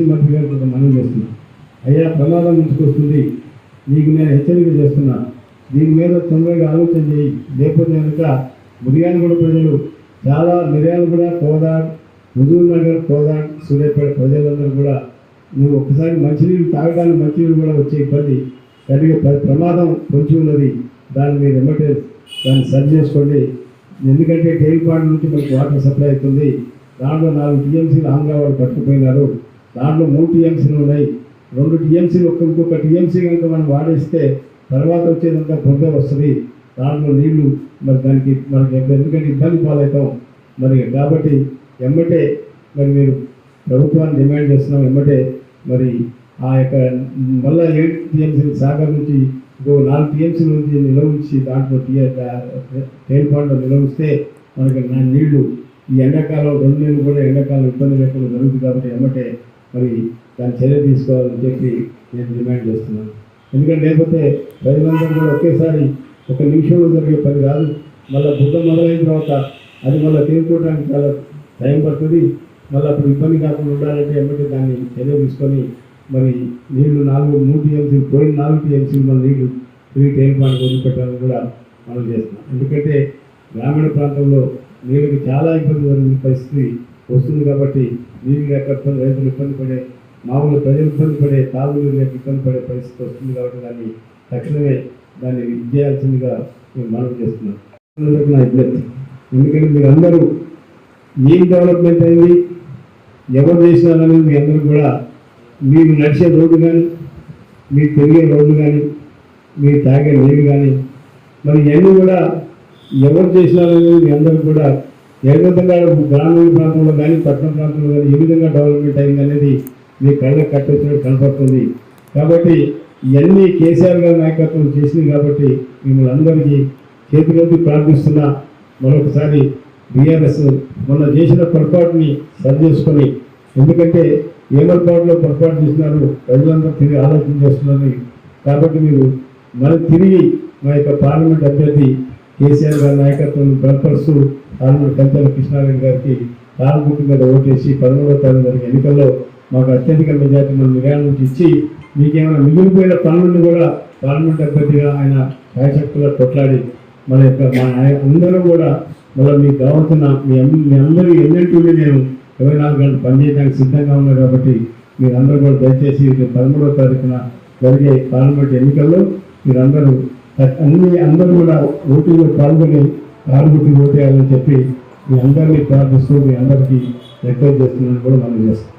మంత్రి గారికి ఒక చేస్తున్నా అయ్యా ప్రమాదం ముందుకొస్తుంది. నీకు నేను హెచ్చరిక చేస్తున్నా. దీని మీద తొందరగా ఆలోచన చేయి. లేకపోతే కనుక మురియాలగూడ ప్రజలు చాలా మిర్యాలగూడ కోదాడ్. హుజూర్ నగర్ కోదాడ్ సూర్యాపేట ప్రజలందరూ కూడా నువ్వు ఒకసారి మంచినీళ్ళు తాగడానికి మంచినీళ్ళు కూడా వచ్చే ఇబ్బంది. కలిగే ప్రమాదం పొంచి ఉన్నది. దాన్ని మీరు ఎమ్మటే దాన్ని సరి చేసుకోండి. ఎందుకంటే టేల్పాడు నుంచి మనకు వాటర్ సప్లై అవుతుంది. దాంట్లో నాలుగు టీఎంసీలు ఆంధ్ర వాళ్ళు పట్టుకుపోయినారు. దాంట్లో మూడు టీఎంసీలు ఉన్నాయి. రెండు టీఎంసీలు ఒక ఇంకొక టీఎంసీ కనుక మనం వాడేస్తే తర్వాత వచ్చేదంతా పొంద వస్తుంది. దాంట్లో నీళ్ళు మరి దానికి మనకి ఎందుకంటే ఇబ్బంది పాలవుతాం. మరి కాబట్టి ఎమ్మటే మరి మీరు ప్రభుత్వాన్ని డిమాండ్ చేస్తున్నాం. ఎమ్మటే మరి ఆ యొక్క మళ్ళా ఏడు టీఎంసీలు సాగర్ నుంచి ఇంకో నాలుగు టీఎంసీల నుంచి నిల్వ ఉంచి దాంట్లో తేలిపాడులో నిల్వ ఉంచితే మనకి నా నీళ్ళు ఈ ఎండాకాలం రెండు నీళ్ళు కూడా ఎండాకాలం ఇబ్బంది లేకుండా జరుగుతుంది కాబట్టి ఎమ్మటే మరి దాని చర్య తీసుకోవాలని చెప్పి నేను డిమాండ్ చేస్తున్నాను. ఎందుకంటే లేకపోతే ప్రజలందరూ కూడా ఒకేసారి ఒక నిమిషంలో జరిగే పని కాదు. మళ్ళీ బుద్ధ మొదలైన తర్వాత అది మళ్ళీ తీరుకోవడానికి చాలా టైం పడుతుంది. మళ్ళీ అప్పుడు ఇబ్బంది కాకుండా ఉండాలంటే ఏమంటే దాన్ని చర్య తీసుకొని మరి నీళ్ళు నాలుగు మూడు టీఎంసీ పోయిన నాలుగు టీఎంసీ మన నీళ్ళు తిరిగి టైంపానికి వదిలిపెట్టాలని కూడా మనం చేస్తున్నాం. ఎందుకంటే గ్రామీణ ప్రాంతంలో నీళ్ళకి చాలా ఇబ్బంది జరిగిన పరిస్థితి వస్తుంది కాబట్టి నీళ్ళు లేక ఇబ్బంది రైతులు ఇబ్బంది పడే మామూలు ప్రజలు ఇబ్బంది పడే తాగునీరు లేక ఇబ్బంది పడే పరిస్థితి వస్తుంది కాబట్టి దాన్ని తక్షణమే దాన్ని చేయాల్సిందిగా మేము మనవి చేస్తున్నాం. నా విజ్ఞప్తి. ఎందుకంటే మీరు అందరూ ఏం డెవలప్మెంట్ అయింది ఎవరు చేసినారనేది మీ అందరూ కూడా మీరు నడిచే రోడ్డు కానీ మీరు తిరిగే రోడ్డు కానీ మీరు తాగే నీరు కానీ మరి ఇవన్నీ కూడా ఎవరు చేసినారనేది మీ అందరూ కూడా ఏ విధంగా గ్రామీణ ప్రాంతంలో కానీ పట్టణ ప్రాంతంలో కానీ ఏ విధంగా డెవలప్మెంట్ అయింది అనేది మీ కళ్ళకు కట్టొచ్చినట్టు కనపడుతుంది. కాబట్టి ఇవన్నీ కేసీఆర్ గారి నాయకత్వం చేసింది కాబట్టి మిమ్మల్ని అందరికీ చేతులెత్తి ప్రార్థిస్తున్నా. మరొకసారి బీఆర్ఎస్ మొన్న చేసిన పొరపాటుని సరిచేసుకొని ఎందుకంటే ఏ పొరపాటులో పొరపాటు చేసినారు ప్రజలందరూ తిరిగి ఆలోచన చేస్తున్నారు. కాబట్టి మీరు మనం తిరిగి మా యొక్క పార్లమెంట్ అభ్యర్థి కేసీఆర్ గారి నాయకత్వం బలపరుస్తూ పార్లమెంట్ కంచెల కృష్ణారెడ్డి గారికి కాలుగుట్టు మీద ఓటేసి పదమూడవ తారీఖు జరిగిన ఎన్నికల్లో మాకు అత్యధిక మెజార్టీ మనం మిర్యాల నుంచి ఇచ్చి మీకేమైనా మిగిలిపోయిన పనులను కూడా పార్లమెంట్ అభ్యర్థిగా ఆయన శాయశక్తుగా కొట్లాడి మన యొక్క మా నాయ- అందరూ కూడా మళ్ళీ మీకు కావాల్సిన మీ అన్ని మీ అందరూ ఎన్నింటి నేను ఇరవై నాలుగు గంటలు పనిచేయడానికి సిద్ధంగా ఉన్నారు కాబట్టి మీరందరూ కూడా దయచేసి పదమూడవ తారీఖున జరిగే పార్లమెంట్ ఎన్నికల్లో మీరందరూ అన్ని అందరూ కూడా ఓటీలో పాల్గొని ఆరుగురికి ఓటేయాలని చెప్పి మీ అందరినీ ప్రార్థిస్తూ మీ అందరికీ రిక్వెస్ట్ చేస్తున్నాను కూడా మనం చేస్తాం.